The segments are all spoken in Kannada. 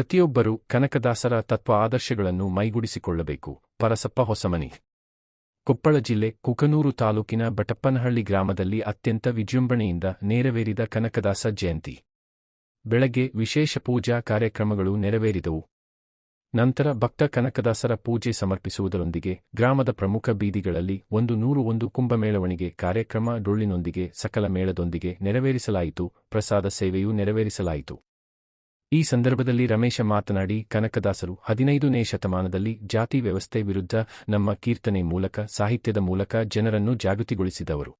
ಪ್ರತಿಯೊಬ್ಬರೂ ಕನಕದಾಸರ ತತ್ವ ಆದರ್ಶಗಳನ್ನು ಮೈಗೂಡಿಸಿಕೊಳ್ಳಬೇಕು. ಪರಸಪ್ಪ ಹೊಸಮನಿ. ಕೊಪ್ಪಳ ಜಿಲ್ಲೆ ಕುಕನೂರು ತಾಲೂಕಿನ ಬಟಪ್ಪನಹಳ್ಳಿ ಗ್ರಾಮದಲ್ಲಿ ಅತ್ಯಂತ ವಿಜೃಂಭಣೆಯಿಂದ ನೆರವೇರಿದ ಕನಕದಾಸ ಜಯಂತಿ. ಬೆಳಗ್ಗೆ ವಿಶೇಷ ಪೂಜಾ ಕಾರ್ಯಕ್ರಮಗಳು ನೆರವೇರಿದವು. ನಂತರ ಭಕ್ತ ಕನಕದಾಸರ ಪೂಜೆ ಸಮರ್ಪಿಸುವುದರೊಂದಿಗೆ ಗ್ರಾಮದ ಪ್ರಮುಖ ಬೀದಿಗಳಲ್ಲಿ ಒಂದು ನೂರು ಒಂದು ಕುಂಭಮೇಳವಣಿಗೆ ಕಾರ್ಯಕ್ರಮ ಡೊಳ್ಳಿನೊಂದಿಗೆ ಸಕಲ ಮೇಳದೊಂದಿಗೆ ನೆರವೇರಿಸಲಾಯಿತು. ಪ್ರಸಾದ ಸೇವೆಯೂ ನೆರವೇರಿಸಲಾಯಿತು. ಈ ಸಂದರ್ಭದಲ್ಲಿ ರಮೇಶ ಮಾತನಾಡಿ, ಕನಕದಾಸರು ಹದಿನೈದನೇ ಶತಮಾನದಲ್ಲಿ ಜಾತಿ ವ್ಯವಸ್ಥೆ ವಿರುದ್ಧ ನಮ್ಮ ಕೀರ್ತನೆ ಮೂಲಕ, ಸಾಹಿತ್ಯದ ಮೂಲಕ ಜನರನ್ನು ಜಾಗೃತಿಗೊಳಿಸಿದವರು.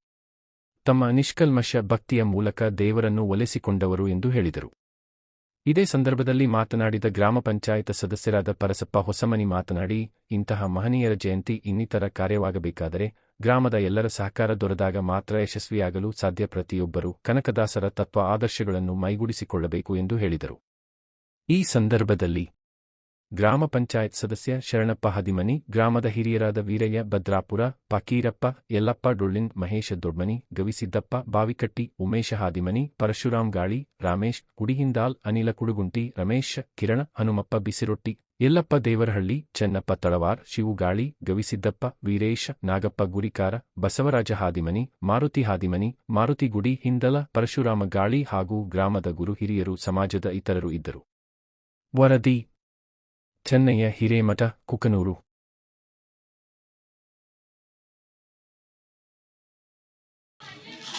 ತಮ್ಮ ನಿಷ್ಕಲ್ಮಶ ಭಕ್ತಿಯ ಮೂಲಕ ದೇವರನ್ನು ಒಲೆಸಿಕೊಂಡವರು ಎಂದು ಹೇಳಿದರು. ಇದೇ ಸಂದರ್ಭದಲ್ಲಿ ಮಾತನಾಡಿದ ಗ್ರಾಮ ಪಂಚಾಯತ್ ಸದಸ್ಯರಾದ ಪರಸಪ್ಪ ಹೊಸಮನಿ ಮಾತನಾಡಿ, ಇಂತಹ ಮಹನೀಯರ ಜಯಂತಿ ಇನ್ನಿತರ ಕಾರ್ಯವಾಗಬೇಕಾದರೆ ಗ್ರಾಮದ ಎಲ್ಲರ ಸಹಕಾರ ದೊರೆದಾಗ ಮಾತ್ರ ಯಶಸ್ವಿಯಾಗಲು ಸಾಧ್ಯ ಪ್ರತಿಯೊಬ್ಬರು ಕನಕದಾಸರ ತತ್ವ ಆದರ್ಶಗಳನ್ನು ಮೈಗೂಡಿಸಿಕೊಳ್ಳಬೇಕು ಎಂದು ಹೇಳಿದರು. ಈ ಸಂದರ್ಭದಲ್ಲಿ ಗ್ರಾಮ ಪಂಚಾಯತ್ ಸದಸ್ಯ ಶರಣಪ್ಪ ಹದಿಮನಿ, ಗ್ರಾಮದ ಹಿರಿಯರಾದ ವೀರಯ್ಯ ಭದ್ರಾಪುರ ಪಕೀರಪ್ಪ ಯಲ್ಲಪ್ಪ ಡೊಳ್ಳಿನ್, ಮಹೇಶ ದೊಡ್ಮನಿ, ಗವಿಸಿದ್ದಪ್ಪ ಬಾವಿಕಟ್ಟಿ, ಉಮೇಶ ಹಾದಿಮನಿ ಪರಶುರಾಮ್ ಗಾಳಿ, ರಾಮೇಶ್, ಕುಡಿಹಿಂದಾಲ್, ಅನಿಲ ಕುಡುಗುಂಟಿ, ರಮೇಶ್, ಕಿರಣ, ಹನುಮಪ್ಪ ಬಿಸಿರೊಟ್ಟಿ, ಯಲ್ಲಪ್ಪ ದೇವರಹಳ್ಳಿ, ಚೆನ್ನಪ್ಪ ತಳವಾರ್ ಶಿವುಗಾಳಿ ಗವಿಸಿದ್ದಪ್ಪ, ವೀರೇಶ, ನಾಗಪ್ಪ ಗುರಿಕಾರ, ಬಸವರಾಜ ಹಾದಿಮನಿ, ಮಾರುತಿ ಹಾದಿಮನಿ, ಮಾರುತಿ ಗುಡಿ, ಹಿಂದಲ, ಪರಶುರಾಮ ಗಾಳಿ ಹಾಗೂ ಗ್ರಾಮದ ಗುರು ಹಿರಿಯರು, ಸಮಾಜದ ಇತರರು ಇದ್ದರು. ವರದಿ. ಚೆನ್ನಯ್ಯ ಹಿರೇಮಠ, ಕುಕನೂರು.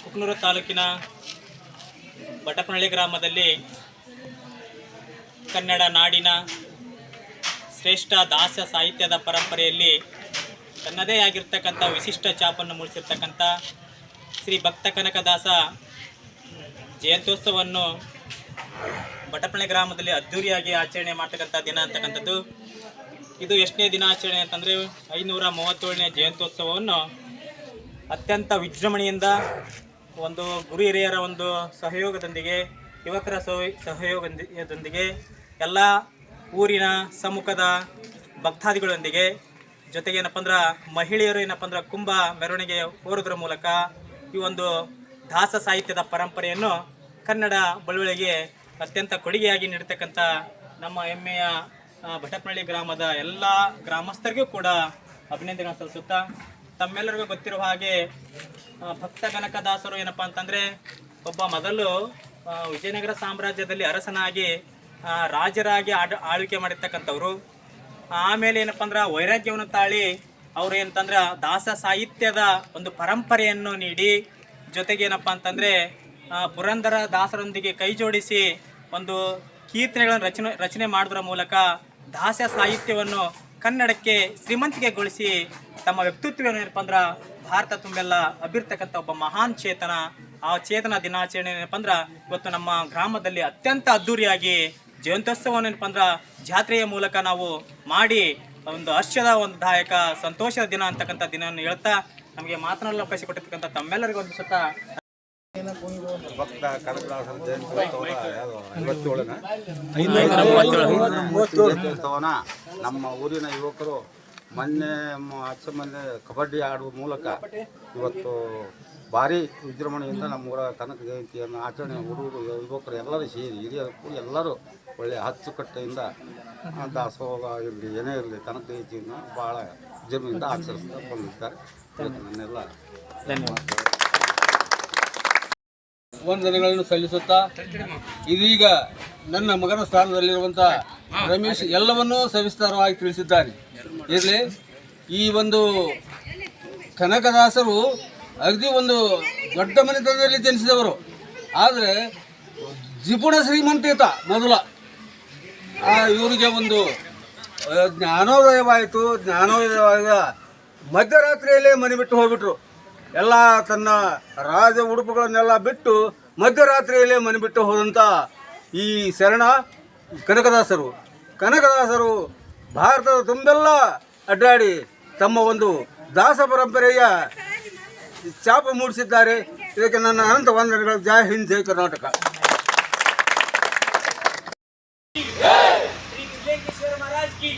ಕುಕನೂರು ತಾಲೂಕಿನ ಬಟಪನಹಳ್ಳಿ ಗ್ರಾಮದಲ್ಲಿ ಕನ್ನಡ ನಾಡಿನ ಶ್ರೇಷ್ಠ ದಾಸ ಸಾಹಿತ್ಯದ ಪರಂಪರೆಯಲ್ಲಿ ತನ್ನದೇ ಆಗಿರ್ತಕ್ಕಂಥ ವಿಶಿಷ್ಟ ಛಾಪನ್ನು ಮೂಡಿಸಿರ್ತಕ್ಕಂಥ ಶ್ರೀ ಭಕ್ತ ಕನಕದಾಸ ಜಯಂತ್ಯೋತ್ಸವವನ್ನು ಬಟಪನಹಳ್ಳಿ ಗ್ರಾಮದಲ್ಲಿ ಅದ್ದೂರಿಯಾಗಿ ಆಚರಣೆ ಮಾಡ್ತಕ್ಕಂಥ ದಿನ ಅಂತಕ್ಕಂಥದ್ದು. ಇದು ಎಷ್ಟನೇ ದಿನಾಚರಣೆ ಅಂತಂದರೆ ಐನೂರ ಮೂವತ್ತೇಳನೇ ಜಯಂತ್ಯೋತ್ಸವವನ್ನು ಅತ್ಯಂತ ವಿಜೃಂಭಣೆಯಿಂದ ಒಂದು ಗುರು ಹಿರಿಯರ ಒಂದು ಸಹಯೋಗದೊಂದಿಗೆ, ಯುವಕರ ಸಹ- ಸಹಯೋಗದೊಂದಿಗೆ, ಎಲ್ಲ ಊರಿನ ಸಮ್ಮುಖದ ಭಕ್ತಾದಿಗಳೊಂದಿಗೆ ಜೊತೆಗೆ ಏನಪ್ಪ ಅಂದ್ರೆ ಮಹಿಳೆಯರು ಏನಪ್ಪ ಅಂದ್ರೆ ಕುಂಭ ಮೆರವಣಿಗೆ ಹೋರೋದ್ರ ಮೂಲಕ ಈ ಒಂದು ದಾಸ ಸಾಹಿತ್ಯದ ಪರಂಪರೆಯನ್ನು ಕನ್ನಡ ಬಳುವಳಿಗೆ ಅತ್ಯಂತ ಕೊಡುಗೆಯಾಗಿ ನೀಡತಕ್ಕಂಥ ನಮ್ಮ ಹೆಮ್ಮೆಯ ಭಟಪ್ನಳ್ಳಿ ಗ್ರಾಮದ ಎಲ್ಲ ಗ್ರಾಮಸ್ಥರಿಗೂ ಕೂಡ ಅಭಿನಂದನೆ ಸಲ್ಲಿಸುತ್ತಾ, ತಮ್ಮೆಲ್ಲರಿಗೂ ಗೊತ್ತಿರುವ ಹಾಗೆ ಭಕ್ತ ಕನಕದಾಸರು ಏನಪ್ಪ ಅಂತಂದರೆ, ಒಬ್ಬ ಮೊದಲು ವಿಜಯನಗರ ಸಾಮ್ರಾಜ್ಯದಲ್ಲಿ ಅರಸನಾಗಿ ರಾಜರಾಗಿ ಆಡ, ಆಳ್ವಿಕೆ ಮಾಡಿರ್ತಕ್ಕಂಥವ್ರು. ಆಮೇಲೆ ಏನಪ್ಪ ಅಂದ್ರೆ ವೈರಾಗ್ಯವನ್ನು ತಾಳಿ ಅವರು ಏನಂತಂದ್ರೆ ದಾಸ ಸಾಹಿತ್ಯದ ಒಂದು ಪರಂಪರೆಯನ್ನು ನೀಡಿ, ಜೊತೆಗೆ ಏನಪ್ಪ ಅಂತಂದರೆ ಪುರಂದರ ದಾಸರೊಂದಿಗೆ ಕೈ ಜೋಡಿಸಿ ಒಂದು ಕೀರ್ತನೆಗಳನ್ನು ರಚನೆ ರಚನೆ ಮಾಡೋದ್ರ ಮೂಲಕ ದಾಸ್ಯ ಸಾಹಿತ್ಯವನ್ನು ಕನ್ನಡಕ್ಕೆ ಶ್ರೀಮಂತಿಕೆಗೊಳಿಸಿ ತಮ್ಮ ವ್ಯಕ್ತಿತ್ವ ಏನಪ್ಪ ಅಂದ್ರೆ ಭಾರತ ತುಂಬೆಲ್ಲ ಅಭಿರ್ತಕ್ಕಂಥ ಒಬ್ಬ ಮಹಾನ್ ಚೇತನ. ಆ ಚೇತನ ದಿನಾಚರಣೆ ಏನಪ್ಪ ಅಂದ್ರೆ ಇವತ್ತು ನಮ್ಮ ಗ್ರಾಮದಲ್ಲಿ ಅತ್ಯಂತ ಅದ್ಧೂರಿಯಾಗಿ ಜಯಂತ್ಯೋತ್ಸವವನ್ನು ಏನಪ್ಪ ಅಂದ್ರೆ ಜಾತ್ರೆಯ ಮೂಲಕ ನಾವು ಮಾಡಿ ಒಂದು ಹರ್ಷದ, ಒಂದು ದಾಯಕ, ಸಂತೋಷದ ದಿನ ಅಂತಕ್ಕಂಥ ದಿನವನ್ನು ಹೇಳ್ತಾ ನಮಗೆ ಮಾತನಾಡಲು ಅವಕಾಶ ಕೊಟ್ಟಿರ್ತಕ್ಕಂಥ ತಮ್ಮೆಲ್ಲರಿಗೂ ಒಂದು ಸತ ಭಕ್ತ ಕನಕದಾಸರ ಜಯಂತಿ ನಮ್ಮ ಊರಿನ ಯುವಕರು ಮೊನ್ನೆ ನಮ್ಮ ಹಚ್ಚ ಮೊನ್ನೆ ಕಬಡ್ಡಿ ಆಡುವ ಮೂಲಕ ಇವತ್ತು ಭಾರಿ ವಿಜೃಂಭಣೆಯಿಂದ ನಮ್ಮ ಊರ ಕನಕ ಜಯಂತಿಯನ್ನು ಆಚರಣೆ ಹುಡುಗರು ಯುವಕರು ಎಲ್ಲರೂ ಸೇರಿ ಹಿರಿಯರು ಕೂಡಿ ಎಲ್ಲರೂ ಒಳ್ಳೆಯ ಅಚ್ಚುಕಟ್ಟೆಯಿಂದ ದಾಸೋಹ ಇರಲಿ ಏನೇ ಇರಲಿ ಕನಕ ಜಯಂತಿಯನ್ನು ಭಾಳ ವಿಜೃಂಭಣೆಯಿಂದ ಆಚರಿಸ್ತಾ ಬಂದಿರ್ತಾರೆ ಧನ್ಯವಾದಗಳು ನನ್ನೆಲ್ಲ ಧನ್ಯವಾದ ವಂದನೆಗಳನ್ನು ಸಲ್ಲಿಸುತ್ತಾ ಇದೀಗ ನನ್ನ ಮಗನ ಸ್ಥಾನದಲ್ಲಿರುವಂಥ ರಮೇಶ್ ಎಲ್ಲವನ್ನೂ ಸವಿಸ್ತಾರವಾಗಿ ತಿಳಿಸಿದ್ದಾರೆ. ಇರಲಿ, ಈ ಒಂದು ಕನಕದಾಸರು ಅಗದಿ ಒಂದು ದೊಡ್ಡ ಮನೆತನದಲ್ಲಿ ಜನಿಸಿದವರು. ಆದರೆ ಜಿಪುಣ ಶ್ರೀಮಂತೇತ ಮೊದಲ. ಇವರಿಗೆ ಒಂದು ಜ್ಞಾನೋದಯವಾಯಿತು, ಜ್ಞಾನೋದಯವಾದ ಮಧ್ಯರಾತ್ರಿಯಲ್ಲೇ ಮನೆ ಬಿಟ್ಟು ಹೋಗ್ಬಿಟ್ರು. ಎಲ್ಲ ತನ್ನ ರಾಜ ಉಡುಪುಗಳನ್ನೆಲ್ಲ ಬಿಟ್ಟು ಮಧ್ಯರಾತ್ರಿಯಲ್ಲೇ ಮನೆ ಬಿಟ್ಟು ಹೋದಂಥ ಈ ಶರಣ ಕನಕದಾಸರು. ಕನಕದಾಸರು ಭಾರತದ ತುಂಬೆಲ್ಲ ಅಡ್ಡಾಡಿ ತಮ್ಮ ಒಂದು ದಾಸ ಪರಂಪರೆಯ ಚಾಪ ಮೂಡಿಸಿದ್ದಾರೆ. ಇದಕ್ಕೆ ನನ್ನ ಅನಂತ ವಂದನೆಗಳು. ಜಯ ಹಿಂದ್ ಜಯ ಕರ್ನಾಟಕ. ಮಹಾರಾಜ್ ಕಿ